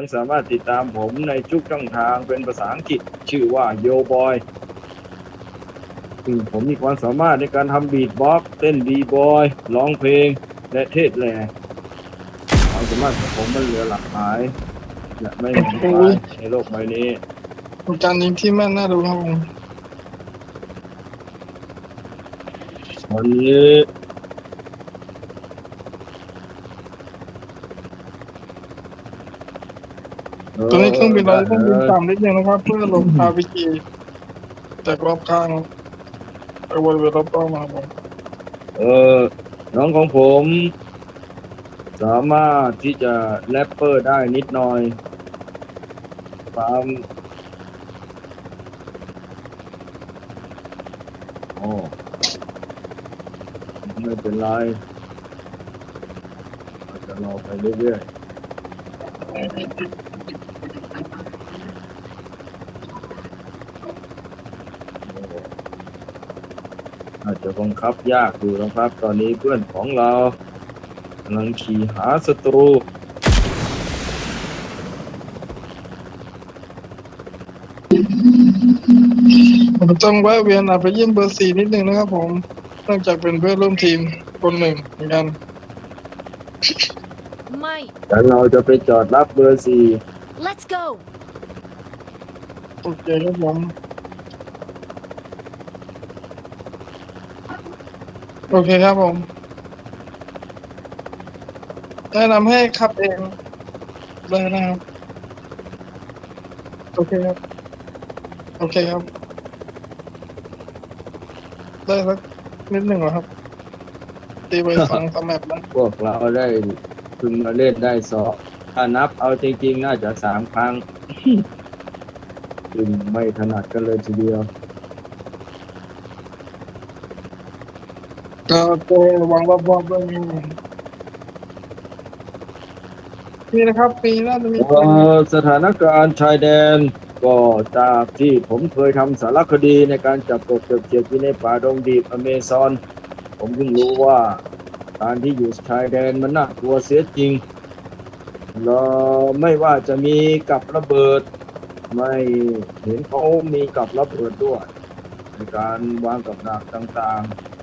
ยังสามารถติดตามผมในทุกช่องทางเป็นภาษาอังกฤษ ชื่อว่าโยบอยซึ่งผมมีความสามารถในการทำบีทบ็อกซ์เต้นบีบอยร้องเพลง และเทศแหล่ความสามารถของผมมันเหลือหลากหลายและไม่เหมือนใครในโลกใบนี้การยิงที่แม่นน่าดูครับผมวันนี้ ตัวนี้เครื่องบินเราต้องบินต่ำนิดนึงนะครับ เพื่อหลบอาพีจีจากรอบข้างไปวนไปรอบๆมาครับผมเออน้องของผม สามารถที่จะแรปเปอร์ได้นิดหน่อยความโอ้ไม่เป็นไรเราจะรอไปเรื่อยๆ จจะบังคับยากอยู่นะครับ ตอนนี้เพื่อนของเรากำลังขี่หาศัตรูผมต้องแวะเวียนอาไปเยี่ยมเบอร์สี่นิดนึงนะครับผมเนื่องจากเป็นเพื่อนร่วมทีมคนหนึ่งเหมือนกัน Mike, แล้วเราจะไปจอดรับเบอร์สี่ let's go. โอเคครับผม โอเคครับผม แนะนำให้ขับเองเลยนะครับ โอเคครับ โอเคครับ ได้สักนิดหนึ่งเหรอครับ ตีไปสองสามแมปแล้วพวกเราได้พึงมาเล่นได้สองถ้านับเอาจริงๆ น่าจะสามครั้งซึ่งไม่ถนัดกันเลยทีเดียว เจวางรอบๆด้วยนี่นี่นะครับ ปีน่าจะมีเอ่อสถานการณ์ชายแดน ก็จากที่ผมเคยทำสารคดีในการจับกบเก็บเกี่ยวกินในป่าดงดิบอเมซอน ผมเพิ่งรู้ว่าการที่อยู่ชายแดนมันน่ากลัวเสียจริงเราไม่ว่าจะมีกับระเบิด ไม่เห็นเขามีกับระเบิดด้วยในการวางกับดักต่างๆ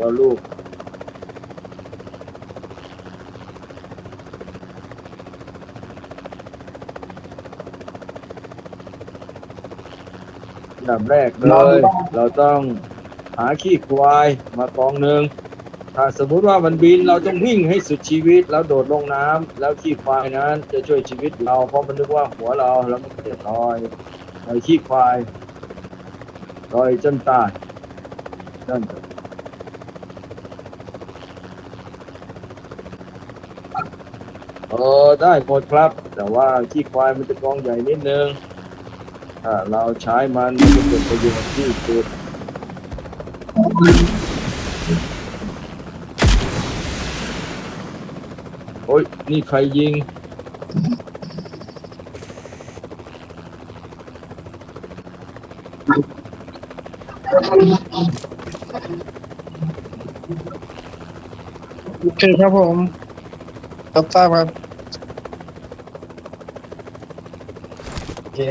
แล้วก็ลูกอันดับแรกเลย เราต้องหาขี้ควายมากองหนึ่งถ้าสมมุติว่ามันบินเราต้องวิ่งให้สุดชีวิตแล้วโดดลงน้ำแล้วขี้ควายนั้นจะช่วยชีวิตเราเพราะมันนึกว่าหัวเราแล้วมันก็จะลอยลอยขี้ควายลอยจนตายนั่น เออได้หมดครับ แต่ว่าขี้ควายมันจะกองใหญ่นิดนึงถ้าเราใช้มันจะเป็นประโยชน์ที่สุดโอ้ย นี่ใครยิง โอเคครับผมรับทราบครับโอเค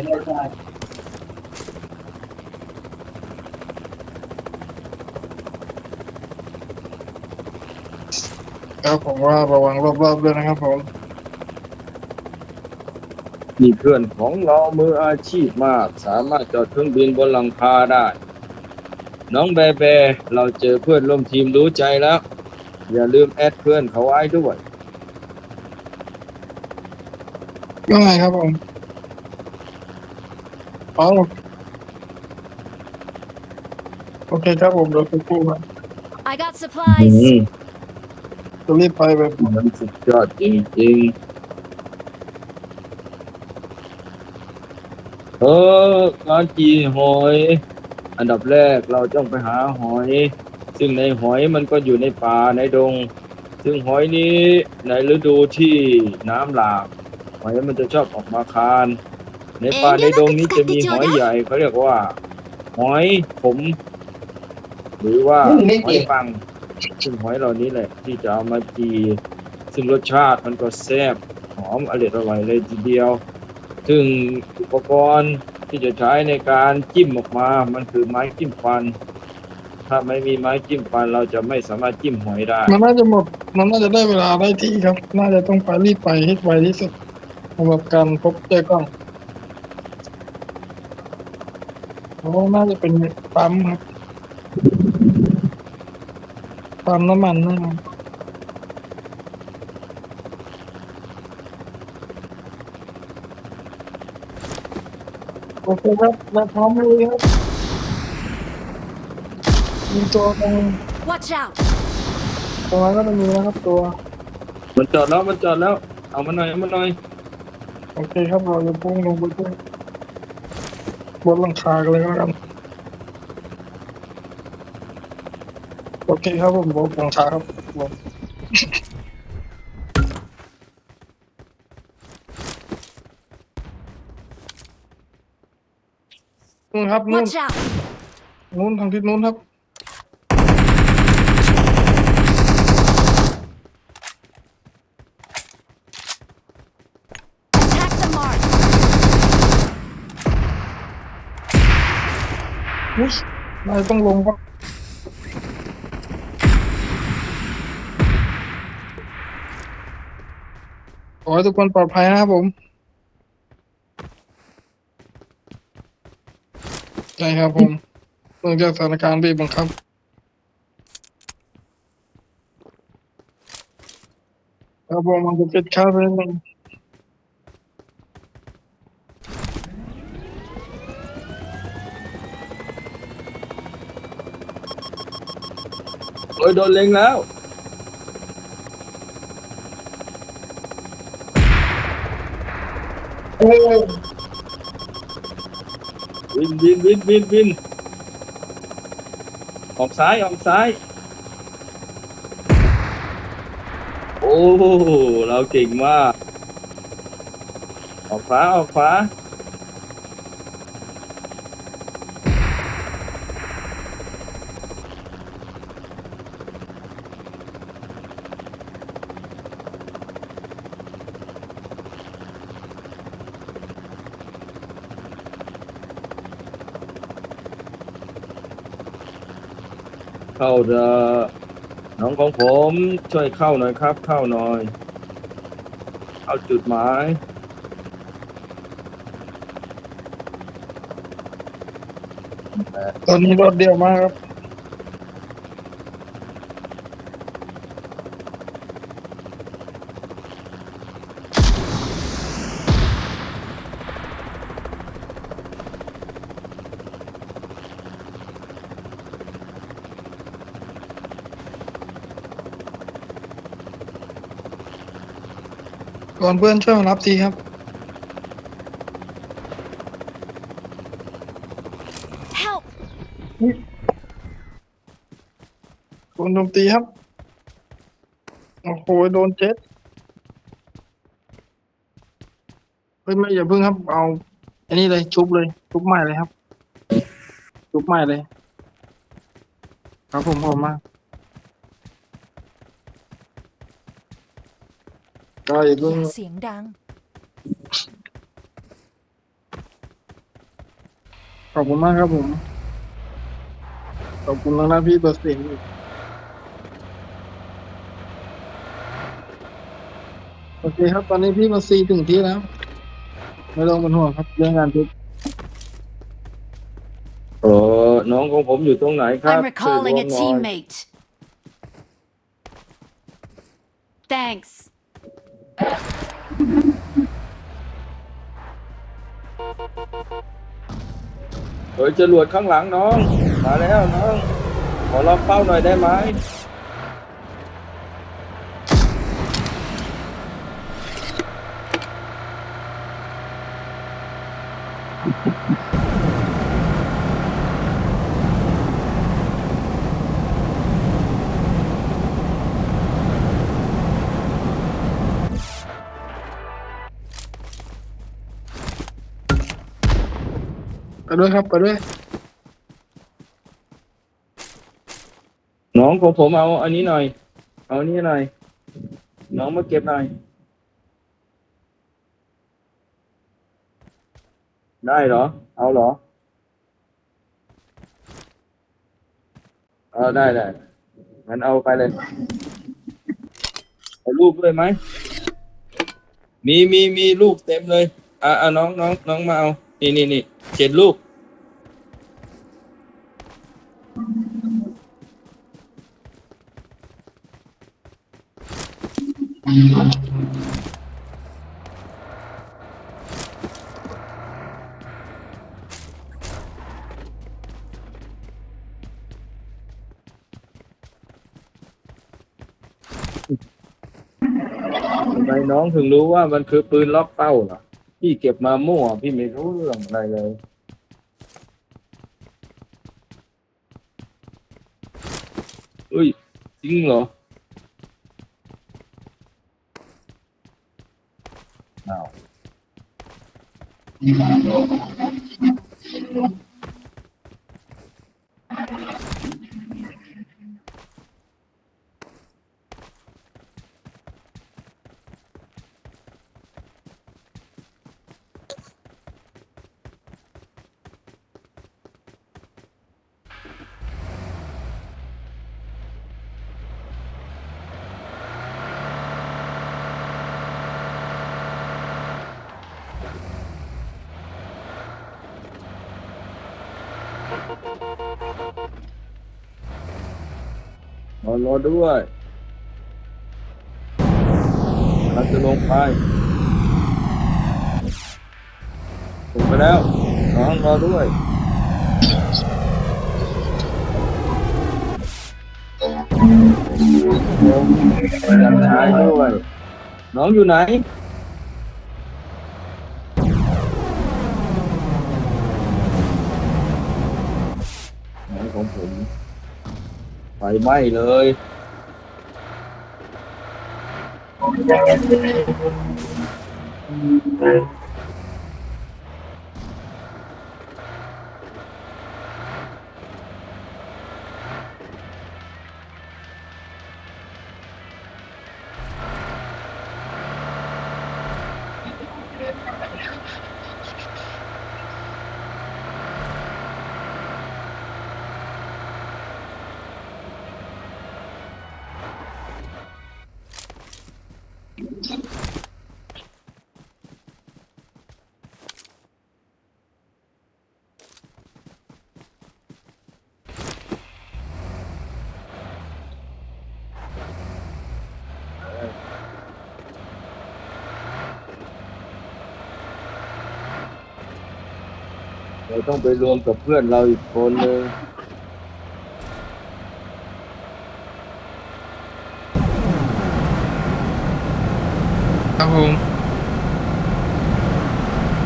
ครับผมว่าระวังรอบๆด้วยนะครับผมมีเพื่อนของเรามืออาชีพมาก สามารถจอดเครื่องบินบนหลังคาได้ น้องแบแบเราเจอเพื่อนร่วมทีมรู้ใจแล้ว อย่าลืมแอดเพื่อนเขาไว้ด้วยว่าไงครับผม อ๋อโอเคครับผมเดี๋ยวสักครู่ครับ I got supplies. อืมจะรีบไปแบบมันสุดยอดจริงๆเออการจีหอย อันดับแรกเราต้องไปหาหอย ซึ่งในหอยมันก็อยู่ในป่าในดง ซึ่งหอยนี้ในฤดูที่น้ำหลากหอยมันจะชอบออกมาคาน ในป่าในดงนี้จะมีหอยใหญ่เขาเรียกว่า หอยขมหรือว่าหอยปังซึ่งหอยเหล่านี้แหละ ที่จะเอามาจีซึ่งรสชาติมันก็แซ่บหอมอร่อยอร่อยเลยทีเดียว ซึ่งอุปกรณ์ที่จะใช้ในการจิ้มออกมา มันคือไม้จิ้มฟัน ถ้าไม่มีไม้จิ้มฟันเราจะไม่สามารถจิ้มหอยได้ มันน่าจะหมด มันน่าจะได้เวลาได้ที่ครับ น่าจะต้องไปรีบไปให้ไวที่สุดสำหรับการพบเจอกล้องโอ้น่าจะเป็นปั๊มครับปั๊มน้ำมันนะครับโอเคครับเราพร้อมเลยครับมีตัวตรง Watch out! ตรงนั้นก็จะมีนะครับตัว มันจอดแล้วมันจอดแล้ว เอามาหน่อยเอามาหน่อย โอเคครับเราจะพุ่งลงไปที่ บนหลังคากันเลยก็แล้วกันโอเคครับผมบนหลังคาครับผมนู่นครับนู่น Watch out! นู่นทางทิศนู้นครับ Attack the mark! อุ๊ ยนาต้องลงครับขอให้ทุกคนปลอดภัยนะครับผมใช่ครับผมเนื่องจากสถานการณ์บีบบังคับครับผมมันจะปิดค่าไปหนึ่ง ยโดนเล็งแล้ว โอ้วินวินวินวินวินออกซ้ายออกซ้าย โอ้ เราเก่งมาก ออกขวาออกขวา เข้าเถอะน้องของผมช่วยเข้าหน่อยครับ เข้าหน่อย เข้าจุดหมายตอนนี้รถเดียวมากครับ ก่อนเพื่อนช่วยมารับทีครับ Help! โดนโจมตีครับ โอ้โห โดนเจ็ดเฮ้ยไม่อย่าเพิ่งครับ เอา อันนี้เลยชุบเลย ชุบใหม่เลยครับ ชุบใหม่เลย ครับผมผมมา ก็อย่าเพิ่งอย่าเสียงดัง ขอบคุณมากครับผม ขอบคุณแล้วนะพี่ตัวเสียงอีกโอเคครับ ตอนนี้พี่มาซีถึงที่แล้ว ไม่ต้องเป็นห่วงครับเรื่องงานทุกเออน้องของผมอยู่ตรงไหนครับ I'm recalling ช่วย a บอกหน่อย teammate. Thanks. เฮ้ยจรวดข้างหลังน้อง มาแล้วน้อง ขอลองเป้าหน่อยได้ไหม ด้วยครับไปด้วยน้องของผมเอาอันนี้หน่อย เอาอันนี้หน่อย น้องมาเก็บหน่อย ได้เหรอ เอาเหรอ เอาได้ได้งั้นเอาไปเลยเอารูปด้วยไหม มีมีมีลูกเต็มเลย อะอะน้องน้องน้องมาเอา นี่นี่นี่เจ็ดลูก ทำไมน้องถึงรู้ว่ามันคือปืนล็อกเป้าล่ะพี่เก็บมามั่ว พี่ไม่รู้เรื่องอะไรเลยเฮ้ย จริงเหรอ Thank you. รอรอด้วยเราจะลงไปลงไปแล้วน้องรอด้วยลงไปดันท้ายด้วย น้องอยู่ไหน ไฟไหม้เลย เราต้องไปรวมกับเพื่อนเราอีกคนหนึ่งครับผม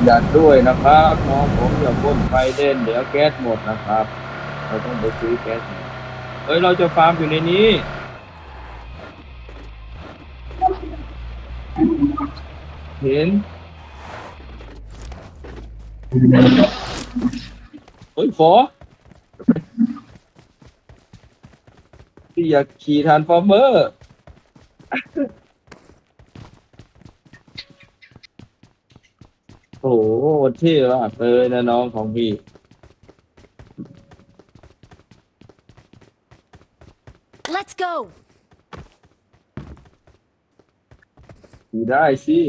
อย่าด้วยนะครับ น้องผมอย่าพ่นไฟเด่นเดี๋ยวแก๊สหมดนะครับ เราต้องไปซื้อแก๊สใหม่เฮ้ยเราจะฟาร์มอยู่ในนี้ เห็นเฮ้ยฝอพี่อยากขี่ทานฟอร์เมอร์โอ้โหที่ว่าเลยนะน้องของพี่ Let's go. ขี่ได้สิ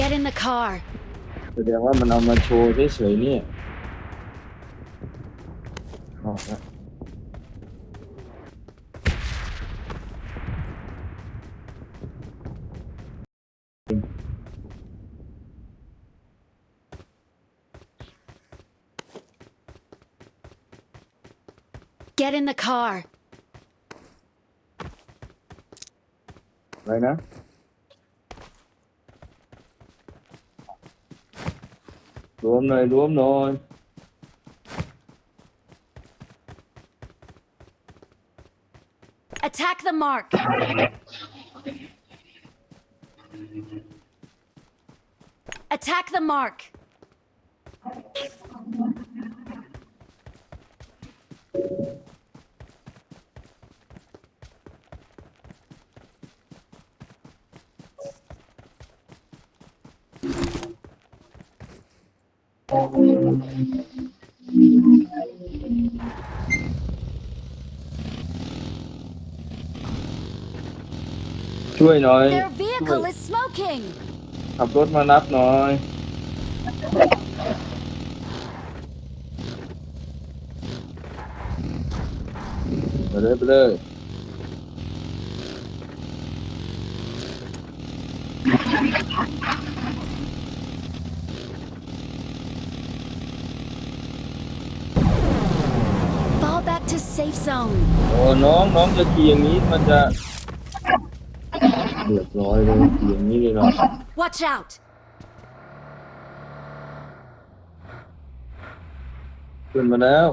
Get in the car. แสดงว่ามันเอามาโชว์เฉยๆเนี่ยออกแล้ว Get in the car. อะไรนะ รวมหน่อยรวมหน่อย Attack the mark. Attack the mark. ช่วยหน่อย Their vehicle is smoking. ขับรถมารับหน่อย ไปเลยไปเลย Fall back to safe zone. โอ้น้องน้องจะขี่อย่างนี้มันจะ เรียบร้อยเลยขี่อย่างนี้เลยเนาะ Watch out. ขึ้นมาแล้ว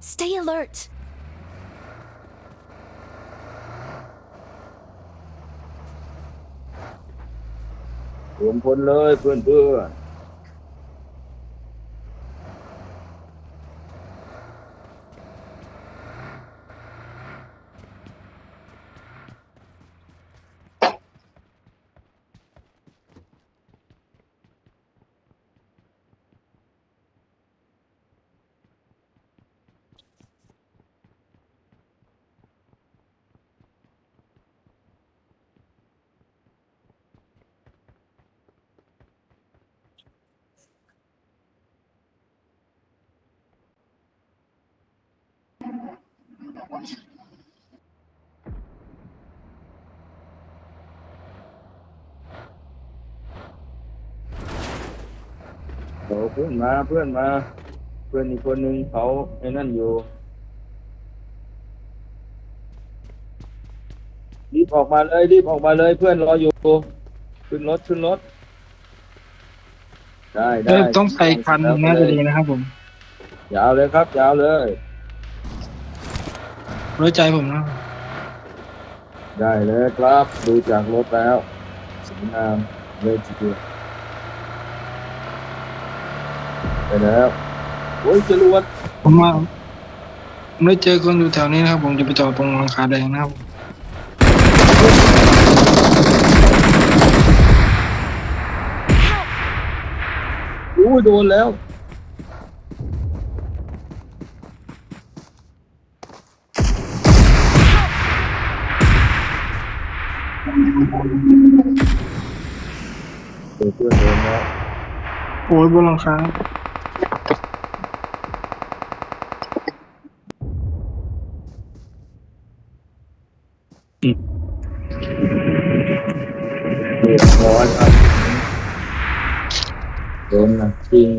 Stay alert. รวมพลเลยเพื่อนเพื่อน โอ้เพื่อนมาเพื่อนมา เพื่อนอีกคนหนึ่งเขาไอ้นั่นอยู่รีบออกมาเลยรีบออกมาเลยเพื่อนรออยู่ ขึ้นรถขึ้นรถ ได้ได้เอ้ยต้องใส่คันหนึ่งน่าจะดีนะครับผม ยาวเลยครับ ยาวเลย ไว้ใจผมนะได้เลยครับ ดูจากรถแล้วสวยงามเลยทีเดียวไปแล้วโอ้ยจรวดผมว่าผมได้เจอคนอยู่แถวนี้นะครับ ผมจะไปจอดตรงหลังคาแดงนะครับโอ้ยโดนแล้ว เจอเพื่อนโดนแล้วโอ้ยบนหลังคาเรียบร้อยครับโดนหนักจริง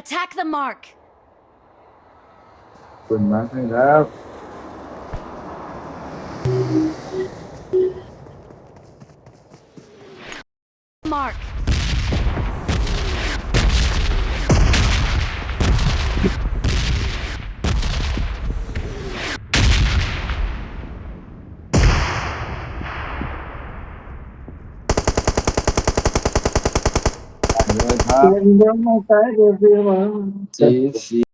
Attack the mark. คุณมาให้แล้ว Mark. Rồi, เดี๋ยวเดี๋ย